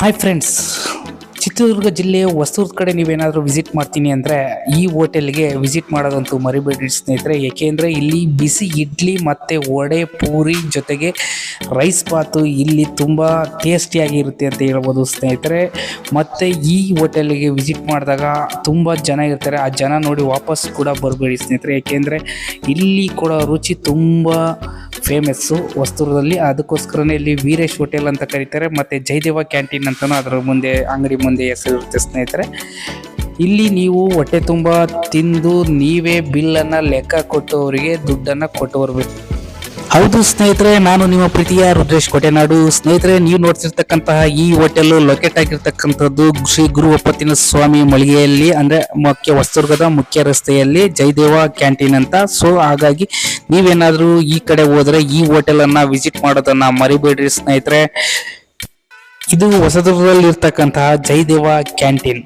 Hi friends Chitradurga ಜಿಲ್ಲೆಯ ಹೊಸೂರು ಕಡೆ ನೀವೇನಾದರೂ ವಿಸಿಟ್ ಮಾಡ್ತೀನಿ ಅಂದರೆ ಈ ಹೋಟೆಲ್ಗೆ ವಿಸಿಟ್ ಮಾಡೋದಂತೂ ಮರಿಬೇಡಿ ಸ್ನೇಹಿತರೆ. ಏಕೆಂದರೆ ಇಲ್ಲಿ ಬಿಸಿ ಇಡ್ಲಿ ಮತ್ತು ವಡೆ, ಪೂರಿ ಜೊತೆಗೆ ರೈಸ್ ಬಾತು ಇಲ್ಲಿ ತುಂಬ ಟೇಸ್ಟಿಯಾಗಿರುತ್ತೆ ಅಂತ ಹೇಳ್ಬೋದು ಸ್ನೇಹಿತರೆ. ಮತ್ತು ಈ ಹೋಟೆಲ್ಗೆ ವಿಸಿಟ್ ಮಾಡಿದಾಗ ತುಂಬ ಜನ ಇರ್ತಾರೆ. ಆ ಜನ ನೋಡಿ ವಾಪಸ್ ಕೂಡ ಬರಬೇಡಿ ಸ್ನೇಹಿತರೆ. ಏಕೆಂದರೆ ಇಲ್ಲಿ ಕೂಡ ರುಚಿ ತುಂಬ ಫೇಮಸ್ಸು ವಸ್ತುರದಲ್ಲಿ. ಅದಕ್ಕೋಸ್ಕರನೇ ಇಲ್ಲಿ ವೀರೇಶ್ ಹೋಟೆಲ್ ಅಂತ ಕರೀತಾರೆ. ಮತ್ತು ಜಯದೇವ ಕ್ಯಾಂಟೀನ್ ಅಂತಲೂ ಅದರ ಮುಂದೆ, ಅಂಗಡಿ ಮುಂದೆ ಹೆಸರಿರುತ್ತೆ ಸ್ನೇಹಿತರೆ. ಇಲ್ಲಿ ನೀವು ಹೊಟ್ಟೆ ತುಂಬ ತಿಂದು ನೀವೇ ಬಿಲ್ಲನ್ನು ಲೆಕ್ಕ ಕೊಟ್ಟವರಿಗೆ ದುಡ್ಡನ್ನು ಕೊಟ್ಟು ಬರಬೇಕು ಹೌದು ಸ್ನೇಹಿತರೆ, ನಾನು ನಿಮ್ಮ ಪ್ರೀತಿಯ ರುದ್ರೇಶ್ ಕೋಟೆನಾಡು. ಸ್ನೇಹಿತರೆ, ನೀವು ನೋಡ್ತಿರ್ತಕ್ಕಂತಹ ಈ ಹೋಟೆಲ್ ಲೊಕೇಟ್ ಆಗಿರ್ತಕ್ಕಂಥದ್ದು ಶ್ರೀ ಗುರು ಒಪ್ಪತ್ತಿನ ಸ್ವಾಮಿ ಮಳಿಗೆಯಲ್ಲಿ, ಅಂದ್ರೆ ಮುಖ್ಯ ಹೊಸದುರ್ಗದ ಮುಖ್ಯ ರಸ್ತೆಯಲ್ಲಿ ಜಯದೇವ ಕ್ಯಾಂಟೀನ್ ಅಂತ. ಸೊ ಹಾಗಾಗಿ ನೀವೇನಾದ್ರೂ ಈ ಕಡೆ ಹೋದ್ರೆ ಈ ಹೋಟೆಲ್ ಅನ್ನ ವಿಸಿಟ್ ಮಾಡೋದನ್ನ ಮರಿಬೇಡ್ರಿ ಸ್ನೇಹಿತರೆ. ಇದು ಹೊಸದುರ್ಗದಲ್ಲಿ ಇರ್ತಕ್ಕಂತಹ ಜಯದೇವ ಕ್ಯಾಂಟೀನ್.